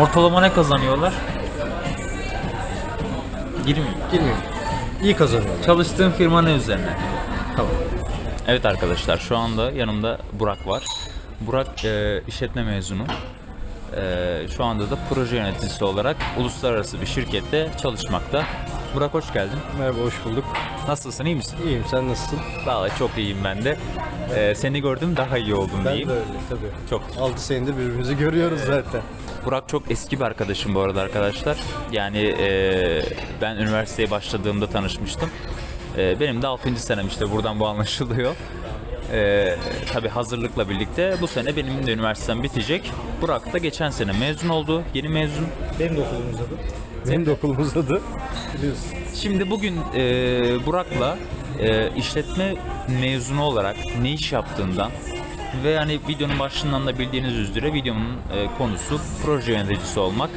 Ortalama ne kazanıyorlar? Girmiyor. Girmiyor. İyi kazanıyorlar. Çalıştığın firma ne üzerine? Tamam. Evet arkadaşlar şu anda yanımda Burak var. Burak e, işletme mezunu. E, şu anda da proje yöneticisi olarak uluslararası bir şirkette çalışmakta. Burak hoş geldin. Merhaba, hoş bulduk. Nasılsın iyi misin? İyiyim, sen nasılsın? Vallahi çok iyiyim ben de. E, seni gördüm daha iyi oldum Ben diyeyim. de öyle tabii. Çok 6 senedir birbirimizi görüyoruz zaten. Burak çok eski bir arkadaşım bu arada arkadaşlar. Yani e, ben üniversiteye başladığımda tanışmıştım. E, benim de 6. senem işte buradan bu anlaşılıyor. E, tabii hazırlıkla birlikte bu sene benim de üniversitem bitecek. Burak da geçen sene mezun oldu. Yeni mezun. Benim de okulum uzadı. Benim de okulum uzadı. Biliyorsun. Şimdi bugün e, Burak'la e, işletme mezunu olarak ne iş yaptığından ve yani videonun başından da bildiğiniz üzere videonun e, konusu proje yöneticisi olmak.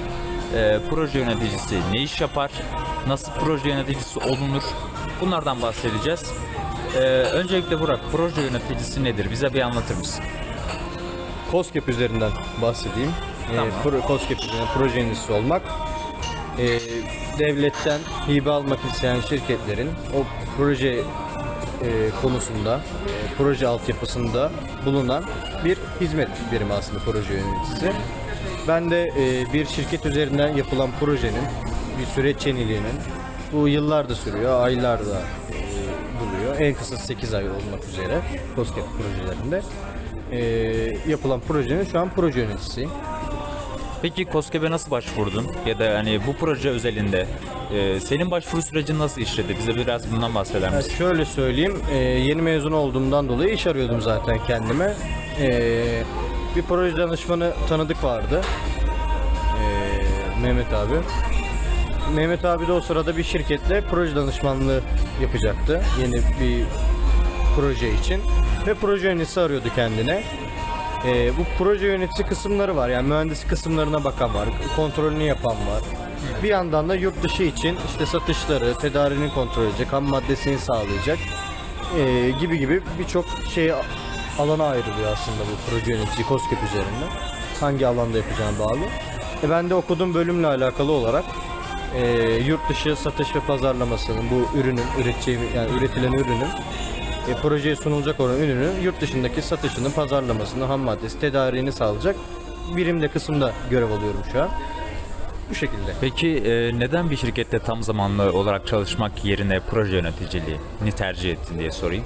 E, proje yöneticisi ne iş yapar? Nasıl proje yöneticisi olunur? Bunlardan bahsedeceğiz. E, öncelikle Burak, proje yöneticisi nedir? Bize bir anlatır mısın? COSGAP üzerinden bahsedeyim. Tamam. Ee, pro, COSGAP üzerinden proje yöneticisi olmak. Ee, devletten hibe almak isteyen şirketlerin o proje e, konusunda, e, proje altyapısında bulunan bir hizmet birimi aslında proje yöneticisi. Ben de e, bir şirket üzerinden yapılan projenin, bir süreç yeniliğinin, bu yıllarda sürüyor, aylarda e, buluyor. En kısa 8 ay olmak üzere COSGAP projelerinde e, yapılan projenin şu an proje yöneticisiyim. Peki KOSGEB'e nasıl başvurdun? Ya da hani bu proje özelinde e, senin başvuru sürecin nasıl işledi? Bize biraz bundan bahseder misin? şöyle söyleyeyim, e, yeni mezun olduğumdan dolayı iş arıyordum zaten kendime. E, bir proje danışmanı tanıdık vardı, e, Mehmet abi. Mehmet abi de o sırada bir şirketle proje danışmanlığı yapacaktı yeni bir proje için ve proje yöneticisi arıyordu kendine. E, bu proje yöneticisi kısımları var yani mühendis kısımlarına bakan var, kontrolünü yapan var. Bir yandan da yurt dışı için işte satışları, tedarini kontrol edecek, ham maddesini sağlayacak e, gibi gibi birçok şey alana ayrılıyor aslında bu proje yönetici COSGAP üzerinden. Hangi alanda yapacağına bağlı. E, ben de okuduğum bölümle alakalı olarak e, yurt dışı satış ve pazarlamasının bu ürünün, üreteceği yani üretilen ürünün e, projeye sunulacak olan ürünün yurt dışındaki satışını, pazarlamasını, ham maddesi, tedariğini sağlayacak birimde kısımda görev alıyorum şu an. Bu şekilde. Peki e, neden bir şirkette tam zamanlı olarak çalışmak yerine proje yöneticiliği ni tercih ettin diye sorayım.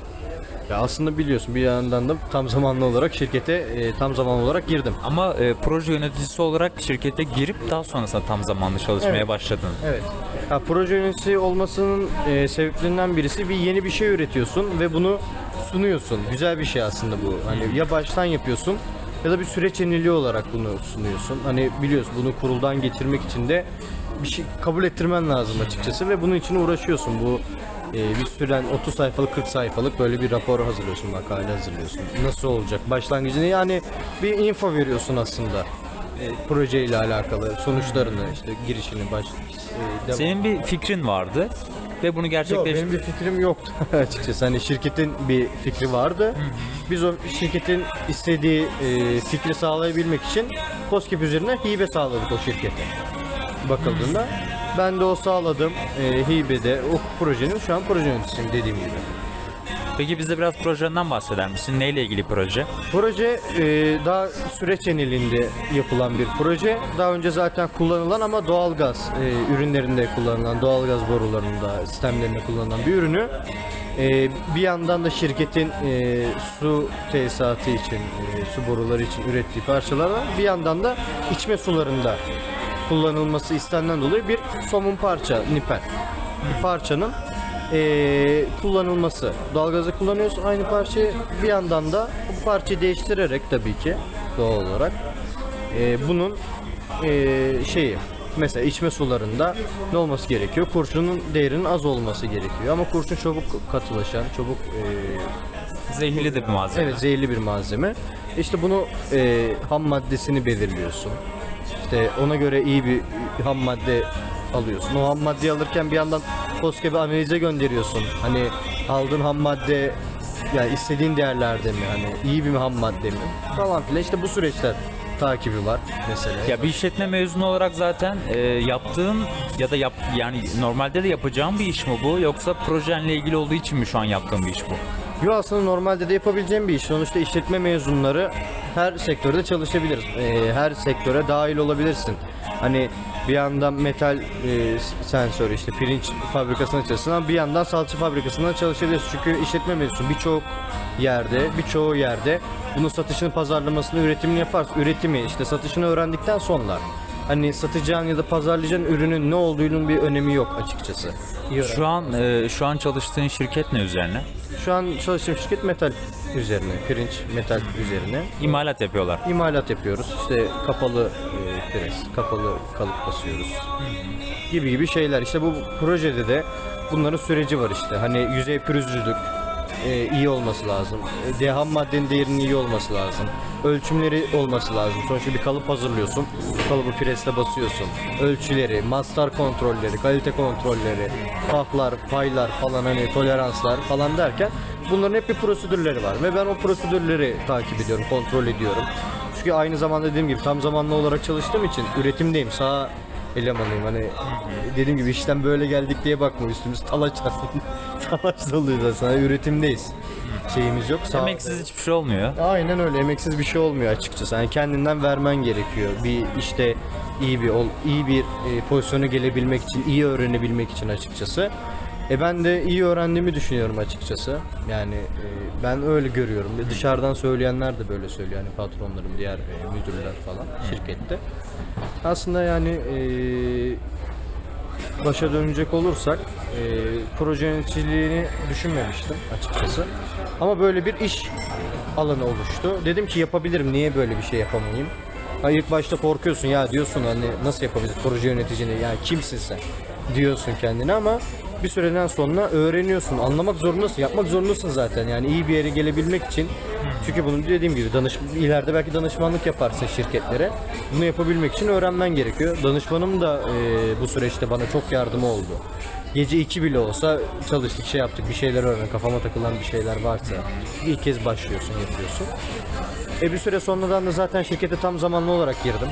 Ya aslında biliyorsun bir yandan da tam zamanlı olarak şirkete e, tam zamanlı olarak girdim. Ama e, proje yöneticisi olarak şirkete girip daha sonrasında tam zamanlı çalışmaya Evet. başladın. Evet. Ya, proje yöneticisi olmasının e, sebeplerinden birisi bir yeni bir şey üretiyorsun ve bunu sunuyorsun. Güzel bir şey aslında bu. Hani ya baştan yapıyorsun ya da bir süreç yeniliği olarak bunu sunuyorsun. Hani biliyorsun bunu kuruldan getirmek için de bir şey kabul ettirmen lazım açıkçası ve bunun için uğraşıyorsun. Bu e, bir süren 30 sayfalık 40 sayfalık böyle bir rapor hazırlıyorsun, makale hazırlıyorsun. Nasıl olacak? Başlangıcını yani bir info veriyorsun aslında. E, projeyle alakalı sonuçlarını işte girişini baş e, devam- Senin bir fikrin vardı ve bunu Yok gerçekleştirdin. benim bir fikrim yoktu açıkçası. Hani şirketin bir fikri vardı. Biz o şirketin istediği e, fikri sağlayabilmek için COSGAP üzerinden hibe sağladık o şirkete. Bakıldığında ben de o sağladım e, hibede o projenin şu an proje yöneticisiyim dediğim gibi. Peki bize biraz projenden bahseder misin? Neyle ilgili proje? Proje e, daha süreç yeniliğinde yapılan bir proje. Daha önce zaten kullanılan ama doğalgaz e, ürünlerinde kullanılan, doğalgaz borularında, sistemlerinde kullanılan bir ürünü e, bir yandan da şirketin e, su tesisatı için, e, su boruları için ürettiği parçalarla bir yandan da içme sularında kullanılması istenilen dolayı bir somun parça, niper. Bir parçanın eee, kullanılması. Doğalgazı kullanıyorsun aynı parçayı bir yandan da bu parçayı değiştirerek tabii ki doğal olarak eee, bunun eee, şeyi mesela içme sularında ne olması gerekiyor? Kurşunun değerinin az olması gerekiyor ama kurşun çabuk katılaşan, çabuk eee, Zehirli de bir malzeme. Evet zehirli bir malzeme. İşte bunu e, ham maddesini belirliyorsun. İşte ona göre iyi bir ham madde alıyorsun. O ham maddeyi alırken bir yandan koskoca analize gönderiyorsun. Hani aldığın ham madde ya istediğin değerlerde mi hani iyi bir ham madde mi falan filan işte bu süreçler takibi var mesela. Ya bir işletme mezunu olarak zaten e, yaptığın ya da yap yani normalde de yapacağın bir iş mi bu yoksa projenle ilgili olduğu için mi şu an yaptığın bir iş bu? Yo aslında normalde de yapabileceğim bir iş. Sonuçta işletme mezunları her sektörde çalışabilir. Ee, her sektöre dahil olabilirsin. Hani bir yandan metal e, sensör işte pirinç fabrikasında çalışsın ama bir yandan salça fabrikasında çalışabilirsin. Çünkü işletme mezunu birçok yerde, birçoğu yerde bunun satışını, pazarlamasını, üretimini yaparsın. Üretimi, işte satışını öğrendikten sonra hani satacağın ya da pazarlayacağın ürünün ne olduğunun bir önemi yok açıkçası. Şu an e, şu an çalıştığın şirket ne üzerine? Şu an çalıştığım şirket metal üzerine, pirinç metal üzerine İmalat yapıyorlar. imalat yapıyoruz. İşte kapalı e, pres, kapalı kalıp basıyoruz. Gibi gibi şeyler. İşte bu projede de bunların süreci var işte. Hani yüzey pürüzlülük e, iyi olması lazım. E, maddenin değerinin iyi olması lazım. Ölçümleri olması lazım. Sonuçta bir kalıp hazırlıyorsun. Kalıbı presle basıyorsun. Ölçüleri, mastar kontrolleri, kalite kontrolleri, pahlar, paylar falan hani toleranslar falan derken bunların hep bir prosedürleri var. Ve ben o prosedürleri takip ediyorum, kontrol ediyorum. Çünkü aynı zamanda dediğim gibi tam zamanlı olarak çalıştığım için üretimdeyim. Sağ elemanıyım. Hani dediğim gibi işten böyle geldik diye bakma üstümüz talaç talaç doluyuz aslında. Üretimdeyiz. Şeyimiz yok. Sağ Emeksiz hiçbir şey olmuyor. Aynen öyle. Emeksiz bir şey olmuyor açıkçası. Yani kendinden vermen gerekiyor. Bir işte iyi bir ol, iyi bir e, pozisyona gelebilmek için, iyi öğrenebilmek için açıkçası. E ben de iyi öğrendiğimi düşünüyorum açıkçası. Yani e, ben öyle görüyorum. Ve Dışarıdan söyleyenler de böyle söylüyor. Yani patronlarım, diğer e, müdürler falan şirkette. Aslında yani e, başa dönecek olursak e, proje yöneticiliğini düşünmemiştim açıkçası. Ama böyle bir iş alanı oluştu. Dedim ki yapabilirim. Niye böyle bir şey yapamayayım? Ha, ilk başta korkuyorsun ya diyorsun hani nasıl yapabiliriz proje yöneticini yani kimsin sen diyorsun kendine ama bir süreden sonra öğreniyorsun. Anlamak zorundasın. Yapmak zorundasın zaten. Yani iyi bir yere gelebilmek için. Çünkü bunu dediğim gibi danış ileride belki danışmanlık yaparsın şirketlere. Bunu yapabilmek için öğrenmen gerekiyor. Danışmanım da e, bu süreçte bana çok yardımı oldu. Gece iki bile olsa çalıştık, şey yaptık, bir şeyler öğren, kafama takılan bir şeyler varsa ilk kez başlıyorsun, yapıyorsun. E bir süre sonradan da zaten şirkete tam zamanlı olarak girdim.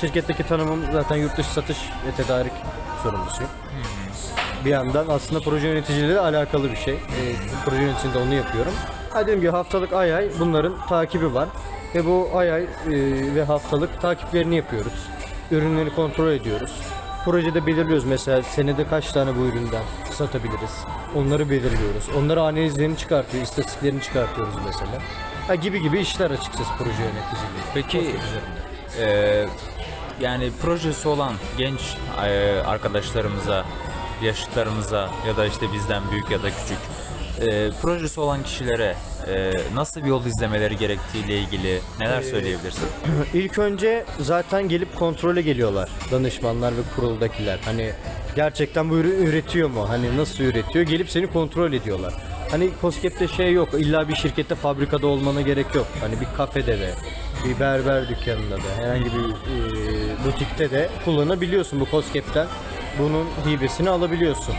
Şirketteki tanımım zaten yurt dışı satış ve tedarik sorumlusuyum. Bir yandan aslında proje yöneticiliğiyle alakalı bir şey. E, proje yöneticiliğinde onu yapıyorum. Ha dediğim gibi haftalık ay ay bunların takibi var. Ve bu ay ay e, ve haftalık takiplerini yapıyoruz. Ürünleri kontrol ediyoruz. Projede belirliyoruz mesela senede kaç tane bu üründen satabiliriz. Onları belirliyoruz. Onları analizlerini çıkartıyor, istatistiklerini çıkartıyoruz mesela. Ha, gibi gibi işler açıkçası proje yöneticiliği. Peki e, yani projesi olan genç e, arkadaşlarımıza, yaşıtlarımıza ya da işte bizden büyük ya da küçük e, projesi olan kişilere e, nasıl bir yol izlemeleri gerektiğiyle ilgili neler söyleyebilirsin? İlk önce zaten gelip kontrole geliyorlar danışmanlar ve kuruldakiler. Hani gerçekten bu ürün üretiyor mu? Hani nasıl üretiyor? Gelip seni kontrol ediyorlar. Hani COSGAP'te şey yok. İlla bir şirkette fabrikada olmana gerek yok. Hani bir kafede de, bir berber dükkanında da, herhangi bir e, butikte de kullanabiliyorsun bu COSGAP'ten. Bunun hibesini alabiliyorsun.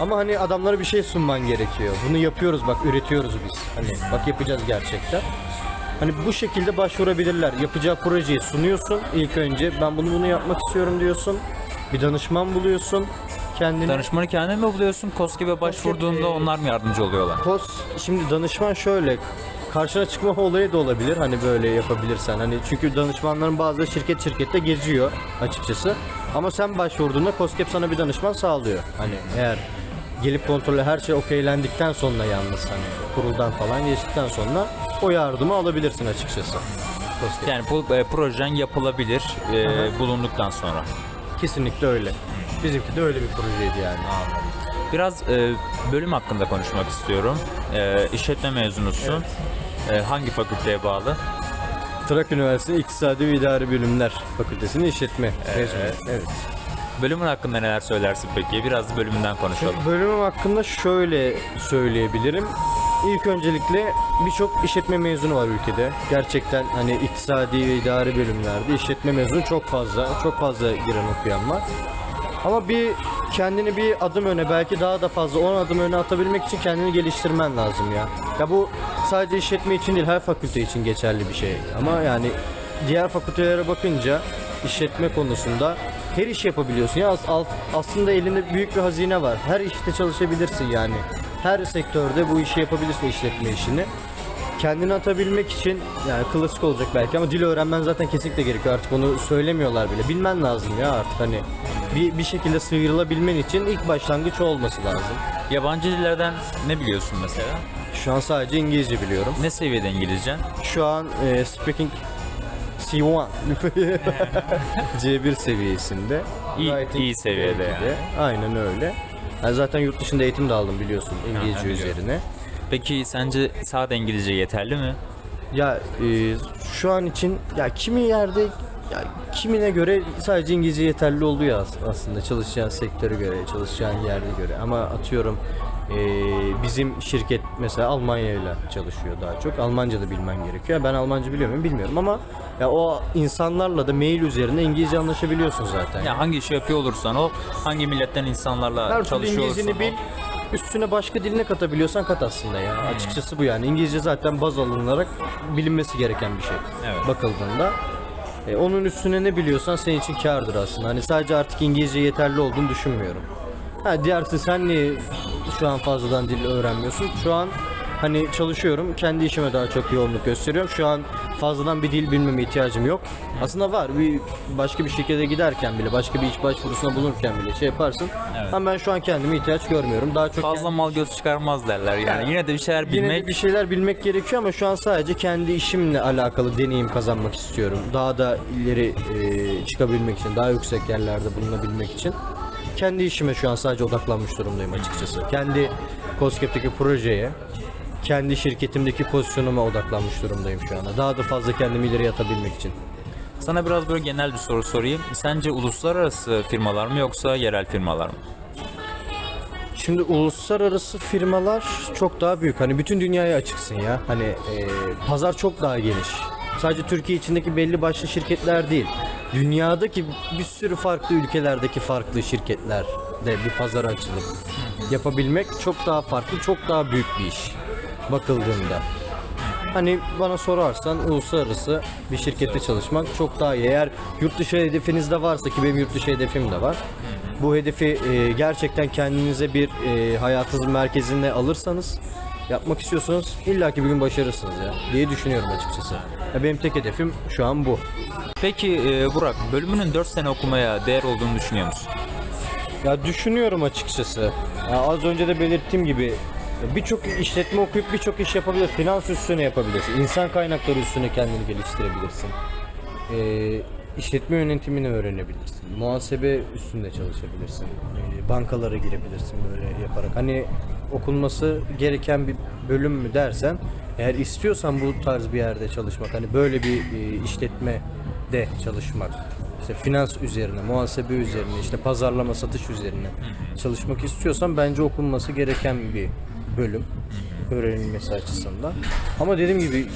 Ama hani adamlara bir şey sunman gerekiyor. Bunu yapıyoruz bak üretiyoruz biz. Hani bak yapacağız gerçekten. Hani bu şekilde başvurabilirler. Yapacağı projeyi sunuyorsun ilk önce. Ben bunu bunu yapmak istiyorum diyorsun. Bir danışman buluyorsun. Kendini Danışmanı kendin mi buluyorsun? KOSGEB'e başvurduğunda onlar mı yardımcı oluyorlar? Kos şimdi danışman şöyle karşına çıkma olayı da olabilir hani böyle yapabilirsen hani çünkü danışmanların bazıları şirket şirkette geziyor açıkçası ama sen başvurduğunda COSGAP sana bir danışman sağlıyor hani eğer gelip kontrole her şey okeylendikten sonra yalnız hani kuruldan falan geçtikten sonra o yardımı alabilirsin açıkçası. COSGAP. Yani bu e, projen yapılabilir e, bulunduktan sonra. Kesinlikle öyle. Bizimki de öyle bir projeydi yani. Biraz e, bölüm hakkında konuşmak istiyorum. E, işletme mezunusun. E, hangi fakülteye bağlı? Trak Üniversitesi İktisadi ve İdari Bilimler Fakültesinin işletme mezunu. Evet. Bölümün hakkında neler söylersin peki? Biraz da bölümünden konuşalım. Bölümüm hakkında şöyle söyleyebilirim. İlk öncelikle birçok işletme mezunu var ülkede. Gerçekten hani iktisadi ve idari bölümlerde işletme mezunu çok fazla, çok fazla giren okuyan var. Ama bir kendini bir adım öne belki daha da fazla 10 adım öne atabilmek için kendini geliştirmen lazım ya. Ya bu sadece işletme için değil her fakülte için geçerli bir şey. Ama yani diğer fakültelere bakınca işletme konusunda her iş yapabiliyorsun. Ya aslında elinde büyük bir hazine var. Her işte çalışabilirsin yani. Her sektörde bu işi yapabilirsin işletme işini. Kendini atabilmek için yani klasik olacak belki ama dil öğrenmen zaten kesinlikle gerekiyor. Artık onu söylemiyorlar bile. Bilmen lazım ya artık hani bir, bir şekilde sıyrılabilmen için ilk başlangıç o olması lazım. Yabancı dillerden ne biliyorsun mesela? Şu an sadece İngilizce biliyorum. Ne seviyede İngilizcen? Şu an e, speaking C1 C1 seviyesinde. İyi- Writing iyi seviyede de. Aynen öyle. Ben zaten yurt dışında eğitim de aldım biliyorsun İngilizce biliyorum. üzerine. Peki sence sade İngilizce yeterli mi? Ya e, şu an için ya kimi yerde ya kimine göre sadece İngilizce yeterli oluyor as- aslında çalışacağın sektöre göre, çalışacağın yerde göre. Ama atıyorum e, bizim şirket mesela Almanya ile çalışıyor daha çok. Almanca da bilmen gerekiyor. Ben Almanca biliyor muyum bilmiyorum ama ya o insanlarla da mail üzerinde İngilizce anlaşabiliyorsun zaten. Ya hangi işi yapıyor olursan o, hangi milletten insanlarla Her çalışıyor olursan bil, üstüne başka diline katabiliyorsan kat aslında ya. Açıkçası bu yani. İngilizce zaten baz alınarak bilinmesi gereken bir şey. Evet. Bakıldığında. E, onun üstüne ne biliyorsan senin için kârdır aslında. Hani sadece artık İngilizce yeterli olduğunu düşünmüyorum. Ha diğersi sen niye şu an fazladan dil öğrenmiyorsun? Şu an hani çalışıyorum. Kendi işime daha çok yoğunluk gösteriyorum. Şu an fazladan bir dil bilmeme ihtiyacım yok. Aslında var. Bir başka bir şirkete giderken bile, başka bir iş başvurusuna bulunurken bile şey yaparsın. Evet. Ama ben şu an kendime ihtiyaç görmüyorum. Daha çok Fazla mal göz çıkarmaz derler yani. Yine de bir şeyler Yine bilmek de bir şeyler bilmek gerekiyor ama şu an sadece kendi işimle alakalı deneyim kazanmak istiyorum. Daha da ileri e, çıkabilmek için, daha yüksek yerlerde bulunabilmek için. Kendi işime şu an sadece odaklanmış durumdayım açıkçası. Kendi COSGAP'teki projeye, kendi şirketimdeki pozisyonuma odaklanmış durumdayım şu anda. Daha da fazla kendimi ileri atabilmek için. Sana biraz böyle genel bir soru sorayım. Sence uluslararası firmalar mı yoksa yerel firmalar mı? Şimdi uluslararası firmalar çok daha büyük. Hani bütün dünyaya açıksın ya. Hani e, pazar çok daha geniş. Sadece Türkiye içindeki belli başlı şirketler değil. Dünyadaki bir sürü farklı ülkelerdeki farklı şirketler de bir pazara açılıp yapabilmek çok daha farklı, çok daha büyük bir iş bakıldığında. Hani bana sorarsan uluslararası bir şirkette çalışmak çok daha iyi. Eğer yurt dışı hedefiniz de varsa ki benim yurt dışı hedefim de var. Bu hedefi e, gerçekten kendinize bir e, hayatınızın merkezine alırsanız yapmak istiyorsanız illaki bir gün başarırsınız ya diye düşünüyorum açıkçası. Ya benim tek hedefim şu an bu. Peki e, Burak, bölümünün 4 sene okumaya değer olduğunu düşünüyor musun? Ya düşünüyorum açıkçası. Ya az önce de belirttiğim gibi birçok işletme okuyup birçok iş yapabilir. Finans üstüne yapabilirsin. İnsan kaynakları üstüne kendini geliştirebilirsin. Ee, işletme yönetimini öğrenebilirsin. Muhasebe üstünde çalışabilirsin. Ee, bankalara girebilirsin böyle yaparak. Hani okunması gereken bir bölüm mü dersen eğer istiyorsan bu tarz bir yerde çalışmak hani böyle bir e, işletme de çalışmak işte finans üzerine, muhasebe üzerine, işte pazarlama, satış üzerine çalışmak istiyorsan bence okunması gereken bir bölüm öğrenilmesi açısından. Ama dediğim gibi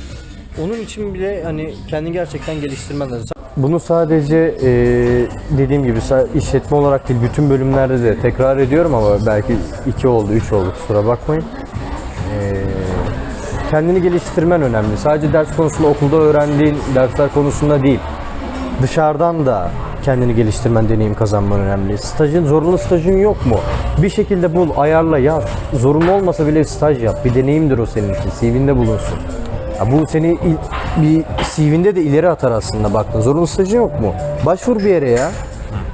onun için bile hani kendini gerçekten geliştirmen lazım. Bunu sadece e, dediğim gibi işletme olarak değil bütün bölümlerde de tekrar ediyorum ama belki iki oldu, üç oldu kusura bakmayın. E, kendini geliştirmen önemli. Sadece ders konusunda okulda öğrendiğin dersler konusunda değil dışarıdan da kendini geliştirmen, deneyim kazanman önemli. Stajın, zorunlu stajın yok mu? Bir şekilde bul, ayarla, yaz. Zorunlu olmasa bile staj yap. Bir deneyimdir o senin için. CV'nde bulunsun. Ya bu seni il- bir CV'nde de ileri atar aslında baktın. Zorunlu stajın yok mu? Başvur bir yere ya.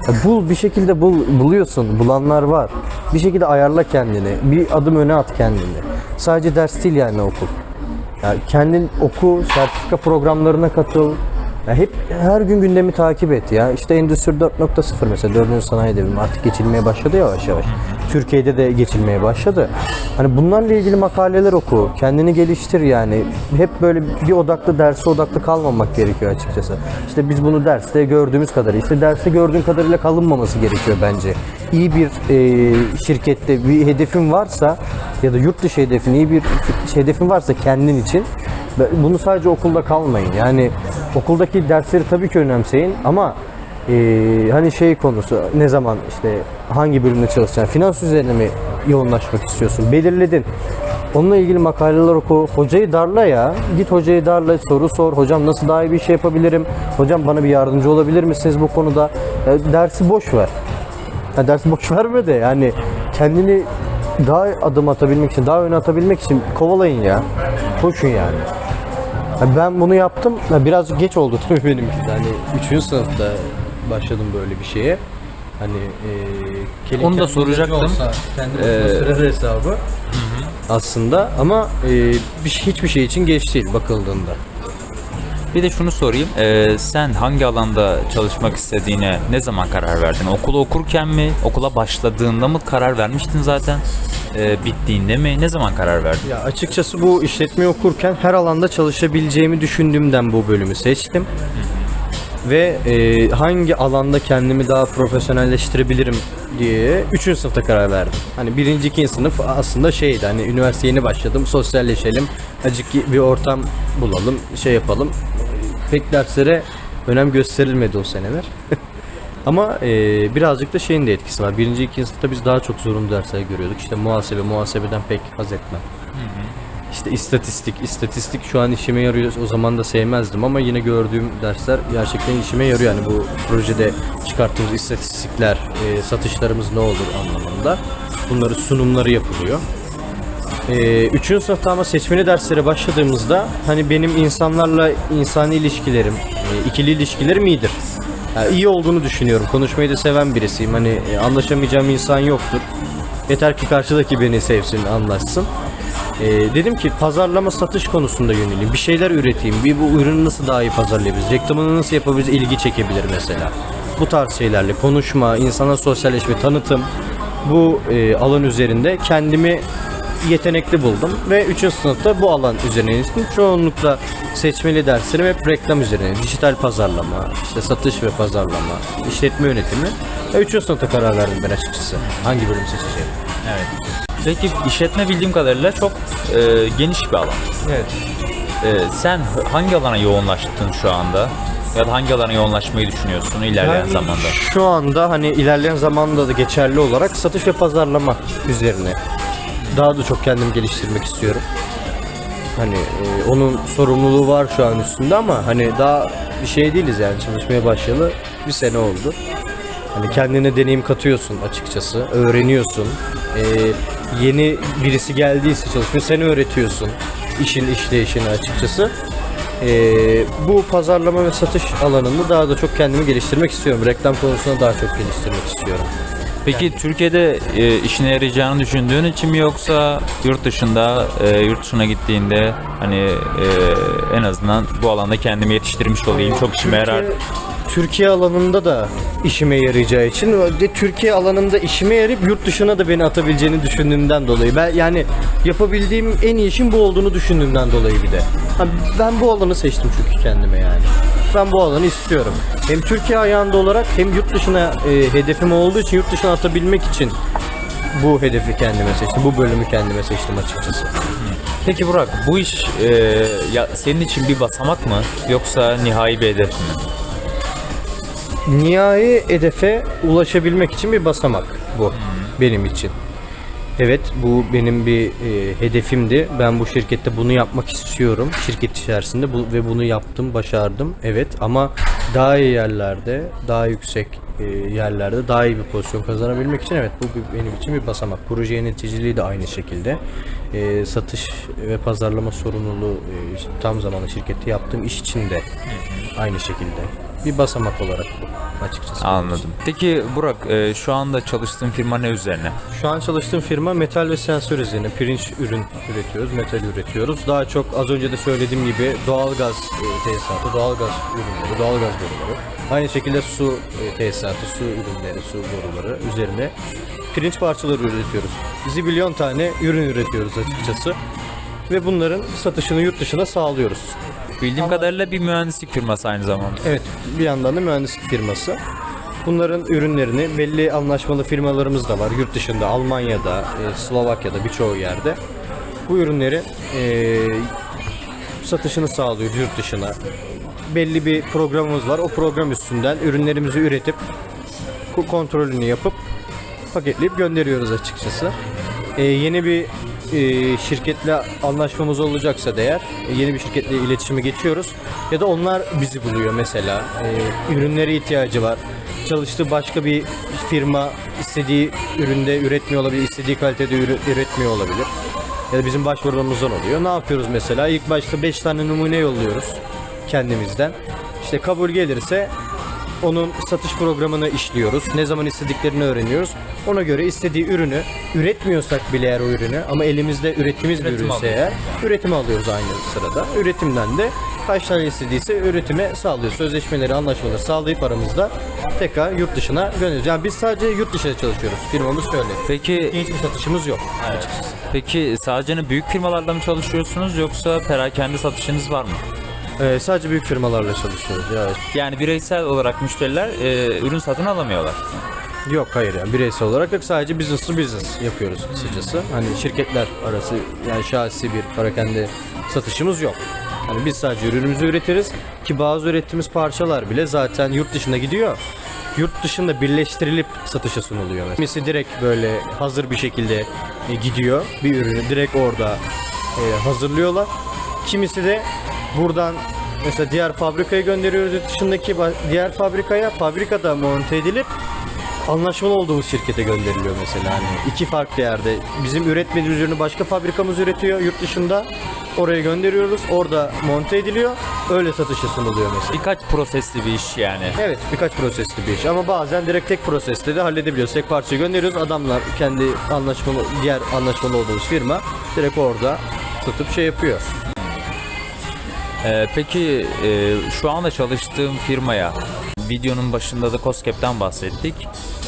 Ya bul bir şekilde bul, buluyorsun. Bulanlar var. Bir şekilde ayarla kendini. Bir adım öne at kendini. Sadece ders değil yani okul. Ya kendin oku, sertifika programlarına katıl. Ya hep her gün gündemi takip et ya. İşte Endüstri 4.0 mesela 4. sanayi devrimi artık geçilmeye başladı yavaş yavaş. Türkiye'de de geçilmeye başladı. Hani bunlarla ilgili makaleler oku, kendini geliştir yani. Hep böyle bir odaklı derse odaklı kalmamak gerekiyor açıkçası. İşte biz bunu derste gördüğümüz kadarıyla, işte derste gördüğün kadarıyla kalınmaması gerekiyor bence. İyi bir e, şirkette bir hedefin varsa ya da yurt dışı hedefin iyi bir hedefin varsa kendin için bunu sadece okulda kalmayın. Yani okuldaki dersleri tabii ki önemseyin ama Ee, hani şey konusu ne zaman işte hangi bölümde çalışacaksın? Finans üzerine mi yoğunlaşmak istiyorsun? Belirledin. Onunla ilgili makaleler oku. Hocayı darla ya. Git hocayı darla, soru sor. Hocam nasıl daha iyi bir şey yapabilirim? Hocam bana bir yardımcı olabilir misiniz bu konuda? Ya, dersi boş ver. Ya, dersi boş verme de yani kendini daha adım atabilmek için, daha öne atabilmek için kovalayın ya. Koşun yani. Ya Ben bunu yaptım. Ya Biraz geç oldu tabii benimki de. Hani 3. sınıfta başladım böyle bir şeye. Hani e, Onu da soracaktım. kendi Ee, sırası hesabı. Aslında ama e, bir, şey- hiçbir şey için geç değil bakıldığında. Bir de şunu sorayım. Ee, sen hangi alanda çalışmak istediğine ne zaman karar verdin? Okulu okurken mi? Okula başladığında mı karar vermiştin zaten? Ee, bittiğinde mi? Ne zaman karar verdin? Ya açıkçası bu işletmeyi okurken her alanda çalışabileceğimi düşündüğümden bu bölümü seçtim. Ve e, hangi alanda kendimi daha profesyonelleştirebilirim diye 3. sınıfta karar verdim. Hani 1. 2. sınıf aslında şeydi hani üniversite yeni başladım sosyalleşelim. Acık bir ortam bulalım şey yapalım. Pek derslere önem gösterilmedi o seneler. Ama e, birazcık da şeyin de etkisi var. Birinci, ikinci sınıfta biz daha çok zorunlu dersler görüyorduk. İşte muhasebe, muhasebeden pek haz etmem. İşte istatistik, istatistik şu an işime yarıyor. O zaman da sevmezdim ama yine gördüğüm dersler gerçekten işime yarıyor. Yani bu projede çıkarttığımız istatistikler, e, satışlarımız ne olur anlamında. Bunları sunumları yapılıyor. Ee, üçüncü sınıfta ama seçmeli derslere başladığımızda hani benim insanlarla insani ilişkilerim, e, ikili ilişkilerim iyidir. Yani iyi olduğunu düşünüyorum. Konuşmayı da seven birisiyim. Hani e, anlaşamayacağım insan yoktur. Yeter ki karşıdaki beni sevsin, anlaşsın. Ee, dedim ki pazarlama satış konusunda yöneleyim. Bir şeyler üreteyim. Bir bu ürünü nasıl daha iyi pazarlayabiliriz? Reklamını nasıl yapabiliriz? ilgi çekebilir mesela. Bu tarz şeylerle konuşma, insana sosyalleşme, tanıtım bu e, alan üzerinde kendimi yetenekli buldum ve 3. sınıfta bu alan üzerine yetiştim. Çoğunlukla seçmeli derslerim hep reklam üzerine. Dijital pazarlama, işte satış ve pazarlama, işletme yönetimi. Ve 3. sınıfta karar verdim ben açıkçası. Hangi bölümü seçeceğim. Evet. Peki işletme bildiğim kadarıyla çok e, geniş bir alan. Evet. E, sen hangi alana yoğunlaştın şu anda? Ya da hangi alana yoğunlaşmayı düşünüyorsun ilerleyen Yani zamanda? Şu anda hani ilerleyen zamanda da geçerli olarak satış ve pazarlama üzerine daha da çok kendimi geliştirmek istiyorum. Hani e, onun sorumluluğu var şu an üstünde ama hani daha bir şey değiliz yani çalışmaya başlayalı bir sene oldu. Hani kendine deneyim katıyorsun açıkçası, öğreniyorsun. E, yeni birisi geldiyse çalışmaya seni öğretiyorsun işin işleyişini açıkçası. E, bu pazarlama ve satış alanında daha da çok kendimi geliştirmek istiyorum. Reklam konusunda daha çok geliştirmek istiyorum. Peki Türkiye'de e, işine yarayacağını düşündüğün için mi yoksa yurt dışında e, yurt dışına gittiğinde hani e, en azından bu alanda kendimi yetiştirmiş olayım çok işime yarar. Türkiye alanında da işime yarayacağı için ve Türkiye alanında işime yarayıp yurt dışına da beni atabileceğini düşündüğümden dolayı ben yani yapabildiğim en iyi işin bu olduğunu düşündüğümden dolayı bir de. Ben bu alanı seçtim çünkü kendime yani. Ben bu alanı istiyorum. Hem Türkiye ayağında olarak hem yurt dışına e, hedefim olduğu için yurt dışına atabilmek için bu hedefi kendime seçtim. Bu bölümü kendime seçtim açıkçası. Peki Burak bu iş e, ya senin için bir basamak mı yoksa nihai bir hedef mi? Nihai hedefe ulaşabilmek için bir basamak bu benim için. Evet bu benim bir e, hedefimdi. Ben bu şirkette bunu yapmak istiyorum. Şirket içerisinde bu, ve bunu yaptım, başardım. Evet ama daha iyi yerlerde, daha yüksek e, yerlerde daha iyi bir pozisyon kazanabilmek için evet bu bir- benim için bir basamak. Proje yöneticiliği de aynı şekilde. E, satış ve pazarlama sorumluluğu e, tam zamanlı şirkette yaptığım iş için de aynı şekilde. Bir basamak olarak açıkçası. Anladım. Peki Burak e, şu anda çalıştığın firma ne üzerine? Şu an çalıştığım firma metal ve sensör üzerine pirinç ürün üretiyoruz, metal üretiyoruz. Daha çok az önce de söylediğim gibi doğalgaz e, tesisatı, doğalgaz ürünleri, doğalgaz boruları. Aynı şekilde su e, tesisatı, su ürünleri, su boruları üzerine pirinç parçaları üretiyoruz. Zibilyon tane ürün üretiyoruz açıkçası. Ve bunların satışını yurt dışına sağlıyoruz. Bildiğim kadarıyla bir mühendislik firması aynı zamanda. Evet, bir yandan da mühendislik firması. Bunların ürünlerini belli anlaşmalı firmalarımız da var. Yurt dışında, Almanya'da, e, Slovakya'da birçok yerde. Bu ürünleri e, satışını sağlıyoruz yurt dışına. belli bir programımız var. O program üstünden ürünlerimizi üretip ko- kontrolünü yapıp paketleyip gönderiyoruz açıkçası. Ee, yeni bir e, şirketle anlaşmamız olacaksa değer e, yeni bir şirketle iletişime geçiyoruz. Ya da onlar bizi buluyor mesela. Ee, ürünlere ihtiyacı var. Çalıştığı başka bir firma istediği üründe üretmiyor olabilir istediği kalitede üretmiyor olabilir. Ya da bizim başvurmamızdan oluyor. Ne yapıyoruz mesela? İlk başta 5 tane numune yolluyoruz kendimizden. İşte kabul gelirse onun satış programını işliyoruz. Ne zaman istediklerini öğreniyoruz. Ona göre istediği ürünü üretmiyorsak bile eğer o ürünü ama elimizde ürettiğimiz bir Üretim ürünse alıyoruz. eğer üretim alıyoruz aynı sırada. Üretimden de kaç tane istediyse üretime sağlıyor. Sözleşmeleri, anlaşmaları sağlayıp aramızda tekrar yurt dışına gönderiyoruz. Yani biz sadece yurt dışına çalışıyoruz. Firmamız şöyle. Peki Hiçbir satışımız yok. peki sadece hani büyük firmalarla mı çalışıyorsunuz yoksa perakende satışınız var mı? Ee, sadece büyük firmalarla çalışıyoruz. Ya. Yani bireysel olarak müşteriler e, ürün satın alamıyorlar. Yok hayır yani bireysel olarak yok sadece business to business yapıyoruz kısacası. Hani şirketler arası yani şahsi bir parakende satışımız yok. Hani biz sadece ürünümüzü üretiriz ki bazı ürettiğimiz parçalar bile zaten yurt dışına gidiyor. Yurt dışında birleştirilip satışa sunuluyor. mesela. Kimisi direkt böyle hazır bir şekilde e, gidiyor bir ürünü direkt orada e, hazırlıyorlar. Kimisi de buradan mesela diğer fabrikaya gönderiyoruz yurt dışındaki diğer fabrikaya fabrikada monte edilip anlaşmalı olduğumuz şirkete gönderiliyor mesela hani iki farklı yerde bizim üretmediğimiz ürünü başka fabrikamız üretiyor yurt dışında oraya gönderiyoruz orada monte ediliyor öyle satışa sunuluyor mesela. Birkaç prosesli bir iş yani. Evet birkaç prosesli bir iş ama bazen direkt tek proseste de halledebiliyoruz. Tek parçayı gönderiyoruz adamlar kendi anlaşmalı diğer anlaşmalı olduğumuz firma direkt orada tutup şey yapıyor. Ee, peki e, şu anda çalıştığım firmaya videonun başında da COSGAP'ten bahsettik.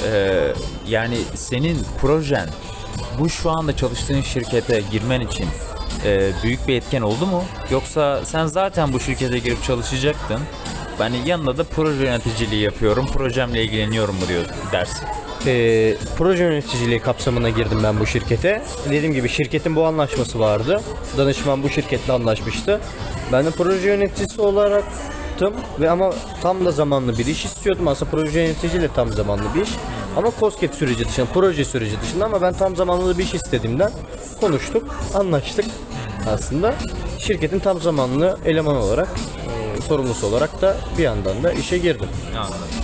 Ee, yani senin projen bu şu anda çalıştığın şirkete girmen için e, büyük bir etken oldu mu? Yoksa sen zaten bu şirkete girip çalışacaktın. Yani yanında da proje yöneticiliği yapıyorum, projemle ilgileniyorum mu diyor dersin. Ee, proje yöneticiliği kapsamına girdim ben bu şirkete. Dediğim gibi şirketin bu anlaşması vardı. Danışman bu şirketle anlaşmıştı. Ben de proje yöneticisi olaraktım ve ama tam da zamanlı bir iş istiyordum. Aslında proje yöneticiliği de tam zamanlı bir iş. Ama COSGAP süreci dışında, proje süreci dışında ama ben tam zamanlı bir iş istediğimden konuştuk, anlaştık aslında. Şirketin tam zamanlı eleman olarak, e, sorumlusu olarak da bir yandan da işe girdim. Anladım.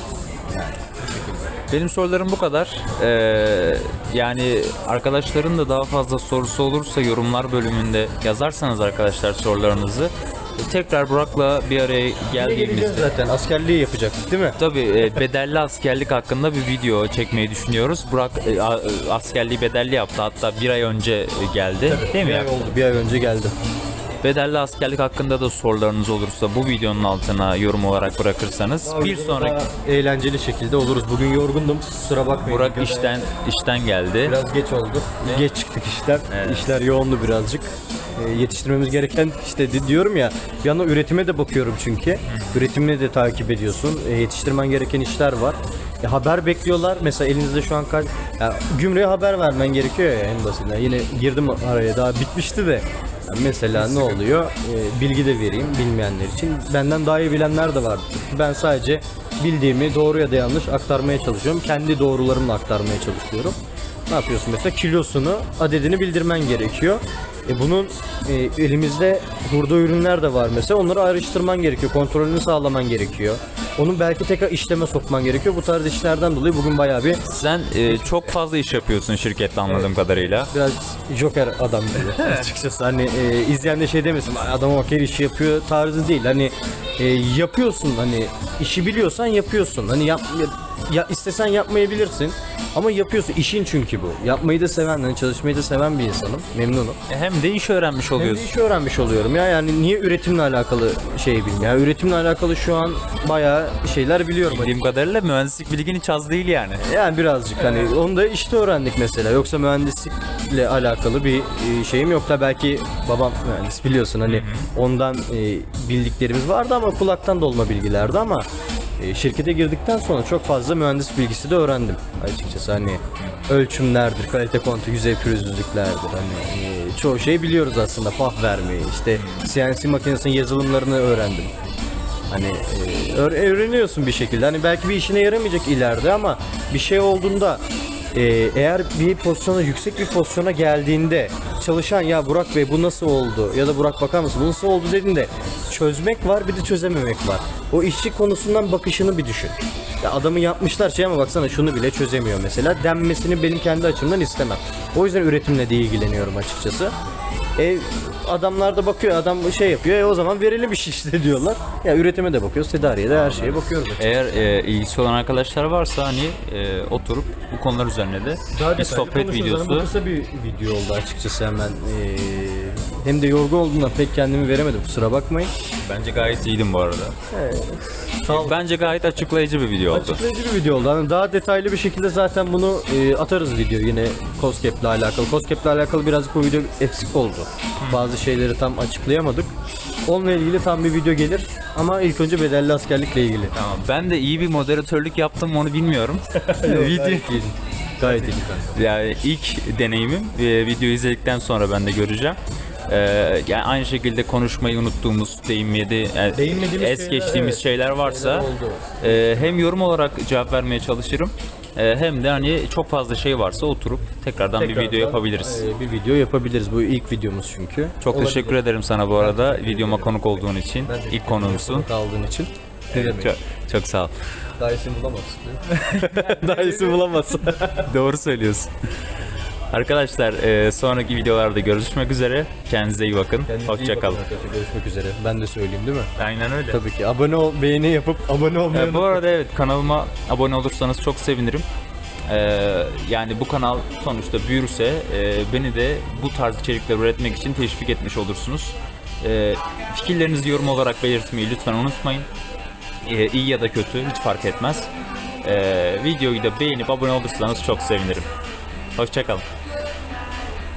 Benim sorularım bu kadar. Ee, yani arkadaşların da daha fazla sorusu olursa yorumlar bölümünde yazarsanız arkadaşlar sorularınızı tekrar Burak'la bir araya geldiğimizde zaten askerliği yapacaktık değil mi? Tabii e, bedelli askerlik hakkında bir video çekmeyi düşünüyoruz. Burak e, a- askerliği bedelli yaptı hatta bir ay önce geldi. Değil mi? Bir ay oldu, bir ay önce geldim. Bedelli askerlik hakkında da sorularınız olursa bu videonun altına yorum olarak bırakırsanız bir sonraki Daha eğlenceli şekilde oluruz. Bugün yorgundum. Kusura bakmayın. Burak Videoda işten işten geldi. biraz geç oldu. Geç çıktık işler. Evet. İşler yoğundu birazcık. Ee, yetiştirmemiz gereken işte di- diyorum ya bir yandan üretime de bakıyorum çünkü. Üretimini de takip ediyorsun. E, yetiştirmen gereken işler var. E, haber bekliyorlar. Mesela elinizde şu an kaç... Ya, gümrüğe haber vermen gerekiyor ya en basitinden. Yine girdim araya daha bitmişti de. Mesela ne oluyor? E, bilgi de vereyim bilmeyenler için. Benden daha iyi bilenler de vardır. Ben sadece bildiğimi doğru ya da yanlış aktarmaya çalışıyorum. Kendi doğrularımla aktarmaya çalışıyorum. Ne yapıyorsun mesela kilosunu, adedini bildirmen gerekiyor. E bunun e, elimizde hurda ürünler de var mesela. Onları ayrıştırman gerekiyor. Kontrolünü sağlaman gerekiyor. Onun belki tekrar işleme sokman gerekiyor. Bu tarz işlerden dolayı bugün bayağı bir Sen e, çok fazla iş yapıyorsun şirkette anladığım kadarıyla. biraz joker adam gibi açıkçası. Hani e, izleyen de şey demesin "Ay, adam her işi yapıyor tarzı değil. Hani e, yapıyorsun hani işi biliyorsan yapıyorsun. Hani yap, ya, ya istesen yapmayabilirsin ama yapıyorsun. İşin çünkü bu. Yapmayı da seven, hani çalışmayı da seven bir insanım. Memnunum. E, Hem de iş öğrenmiş Hem de oluyorsun. iş öğrenmiş oluyorum ya yani niye üretimle alakalı şey bilmiyorum. Ya üretimle alakalı şu an bayağı şeyler biliyorum. Bildiğim kadarıyla mühendislik bilgin hiç az değil yani. Yani birazcık hani onu da işte öğrendik mesela. Yoksa mühendislikle alakalı bir e, şeyim yok da belki babam mühendis biliyorsun hani ondan e, bildiklerimiz vardı ama kulaktan dolma bilgilerdi ama e, şirkete girdikten sonra çok fazla mühendis bilgisi de öğrendim açıkçası hani ölçümlerdir, kalite kontrol, yüzey pürüzlülüklerdir hani e, çoğu şey biliyoruz aslında pah vermeyi işte CNC makinesinin yazılımlarını öğrendim. Hani e, öğ- öğreniyorsun bir şekilde. Hani belki bir işine yaramayacak ileride ama bir şey olduğunda e, eğer bir pozisyona yüksek bir pozisyona geldiğinde çalışan ya Burak Bey bu nasıl oldu ya da Burak bakar mısın bu nasıl oldu dediğinde çözmek var bir de çözememek var. O işçi konusundan bakışını bir düşün. Ya adamı yapmışlar şey ama baksana şunu bile çözemiyor mesela denmesini benim kendi açımdan istemem. O yüzden üretimle de ilgileniyorum açıkçası. E, adamlar da bakıyor adam şey yapıyor e, o zaman verelim iş işte diyorlar. Ya üretime de bakıyoruz tedariye de her şeye bakıyoruz. Eğer e, ilgisi olan arkadaşlar varsa hani e, oturup bu konular üzerine de bir sohbet videosu. kısa bir video oldu açıkçası hemen. Ee, hem de yorgun olduğumdan pek kendimi veremedim kusura bakmayın. Bence gayet iyiydim bu arada. Sağ. Bence gayet açıklayıcı bir video oldu. Açıklayıcı bir video oldu. Hani daha detaylı bir şekilde zaten bunu e, atarız video yine COSGAP'le alakalı. COSGAP'le alakalı birazcık bu video eksik oldu. Bazı şeyleri tam açıklayamadık. Onunla ilgili tam bir video gelir ama ilk önce bedelli askerlikle ilgili. Tamam. Ben de iyi bir moderatörlük yaptım mı onu bilmiyorum. video Gayet iyi. Gayet iyi yani ilk deneyimim e, video izledikten sonra ben de göreceğim. E, yani aynı şekilde konuşmayı unuttuğumuz, değinmedi, yani es şeyler, geçtiğimiz evet. şeyler varsa e, hem yorum olarak cevap vermeye çalışırım. e, hem de hani çok fazla şey varsa oturup tekrardan, bir video Tekrardan, yapabiliriz. e, bir video yapabiliriz. Bu ilk videomuz çünkü. Çok Olabilir. teşekkür ederim sana bu arada videoma konuk olduğun için. Ben ilk ederim konuğumsun. konuk aldığın için. Demek? Çok, çok sağ ol. Daha iyisini bulamazsın. Daha iyisini bulamazsın. Doğru söylüyorsun. Arkadaşlar e, sonraki videolarda görüşmek üzere. Kendinize iyi bakın. Hoşçakalın. Görüşmek üzere. Ben de söyleyeyim değil mi? Aynen öyle. Tabii ki. Abone ol, beğeni yapıp abone olmayı E, bu arada evet kanalıma abone olursanız çok sevinirim. E, yani bu kanal sonuçta büyürse e, beni de bu tarz içerikler üretmek için teşvik etmiş olursunuz. E, fikirlerinizi yorum olarak belirtmeyi lütfen unutmayın. E, iyi ya da kötü hiç fark etmez. E, videoyu da beğenip abone olursanız çok sevinirim. Hoşçakalın.